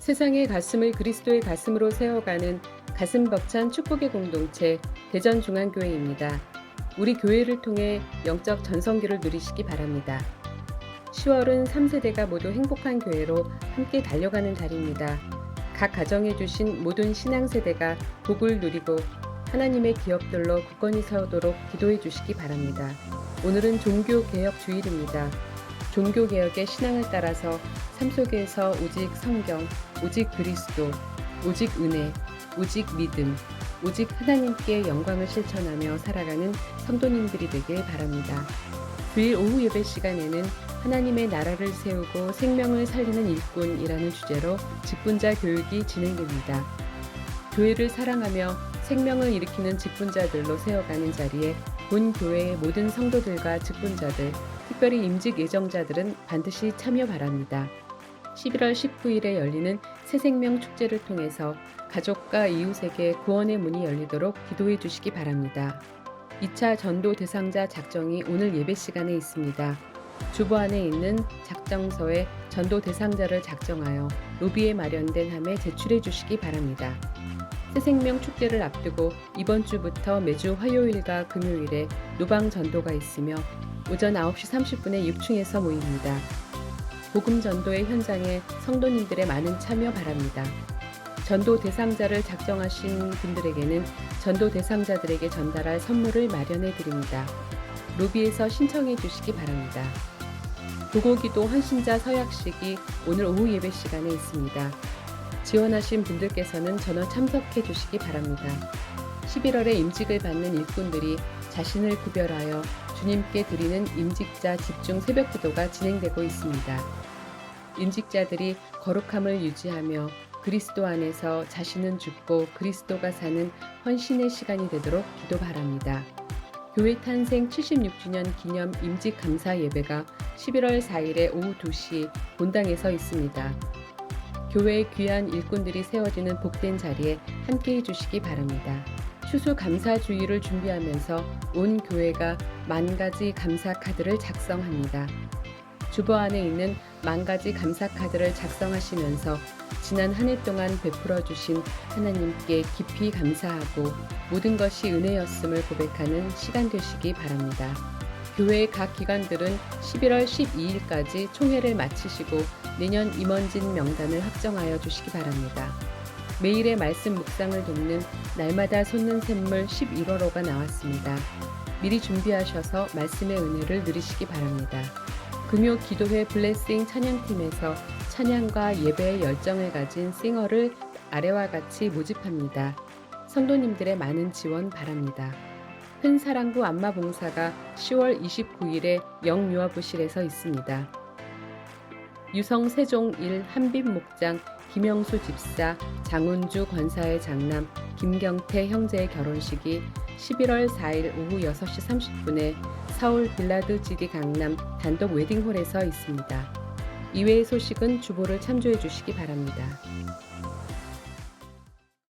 세상의 가슴을 그리스도의 가슴으로 세워가는 가슴 벅찬 축복의 공동체 대전중앙교회입니다. 우리 교회를 통해 영적 전성기를 누리시기 바랍니다. 10월은 3세대가 모두 행복한 교회로 함께 달려가는 달입니다. 각 가정에 주신 모든 신앙세대가 복을 누리고 하나님의 기업들로 굳건히 서도록 기도해 주시기 바랍니다. 오늘은 종교개혁 주일입니다. 종교개혁의 신앙을 따라서 삶 속에서 오직 성경, 오직 그리스도, 오직 은혜, 오직 믿음, 오직 하나님께 영광을 실천하며 살아가는 성도님들이 되길 바랍니다. 주일 오후 예배 시간에는 하나님의 나라를 세우고 생명을 살리는 일꾼이라는 주제로 직분자 교육이 진행됩니다. 교회를 사랑하며 생명을 일으키는 직분자들로 세워가는 자리에 본 교회의 모든 성도들과 직분자들, 특별히 임직 예정자들은 반드시 참여 바랍니다. 11월 19일에 열리는 새생명 축제를 통해서 가족과 이웃에게 구원의 문이 열리도록 기도해 주시기 바랍니다. 2차 전도 대상자 작정이 오늘 예배 시간에 있습니다. 주보 안에 있는 작정서에 전도 대상자를 작정하여 로비에 마련된 함에 제출해 주시기 바랍니다. 새생명 축제를 앞두고 이번 주부터 매주 화요일과 금요일에 노방 전도가 있으며 오전 9시 30분에 6층에서 모입니다. 복음 전도의 현장에 성도님들의 많은 참여 바랍니다. 전도 대상자를 작정하신 분들에게는 전도 대상자들에게 전달할 선물을 마련해 드립니다. 로비에서 신청해 주시기 바랍니다. 도고기도 헌신자 서약식이 오늘 오후 예배 시간에 있습니다. 지원하신 분들께서는 전원 참석해 주시기 바랍니다. 11월에 임직을 받는 일꾼들이 자신을 구별하여 주님께 드리는 임직자 집중 새벽 기도가 진행되고 있습니다. 임직자들이 거룩함을 유지하며 그리스도 안에서 자신은 죽고 그리스도가 사는 헌신의 시간이 되도록 기도 바랍니다. 교회 탄생 76주년 기념 임직 감사 예배가 11월 4일에 오후 2시 본당에서 있습니다. 교회의 귀한 일꾼들이 세워지는 복된 자리에 함께 해주시기 바랍니다. 추수 감사 주의를 준비하면서 온 교회가 만 가지 감사 카드를 작성합니다. 주보 안에 있는 만 가지 감사 카드를 작성하시면서 지난 한 해 동안 베풀어 주신 하나님께 깊이 감사하고 모든 것이 은혜였음을 고백하는 시간 되시기 바랍니다. 교회의 각 기관들은 11월 12일까지 총회를 마치시고 내년 임원진 명단을 확정하여 주시기 바랍니다. 매일의 말씀 묵상을 돕는 날마다 솟는 샘물 11월호가 나왔습니다. 미리 준비하셔서 말씀의 은혜를 누리시기 바랍니다. 금요 기도회 블레싱 찬양팀에서 찬양과 예배의 열정을 가진 싱어를 아래와 같이 모집합니다. 성도님들의 많은 지원 바랍니다. 큰사랑부 안마봉사가 10월 29일에 영유아부실에서 있습니다. 유성 세종 1 한빛 목장 김영수 집사 장운주 권사의 장남 김경태 형제의 결혼식이 11월 4일 오후 6시 30분에 서울 빌라드 GD 강남 단독 웨딩홀에서 있습니다. 이외의 소식은 주보를 참조해 주시기 바랍니다.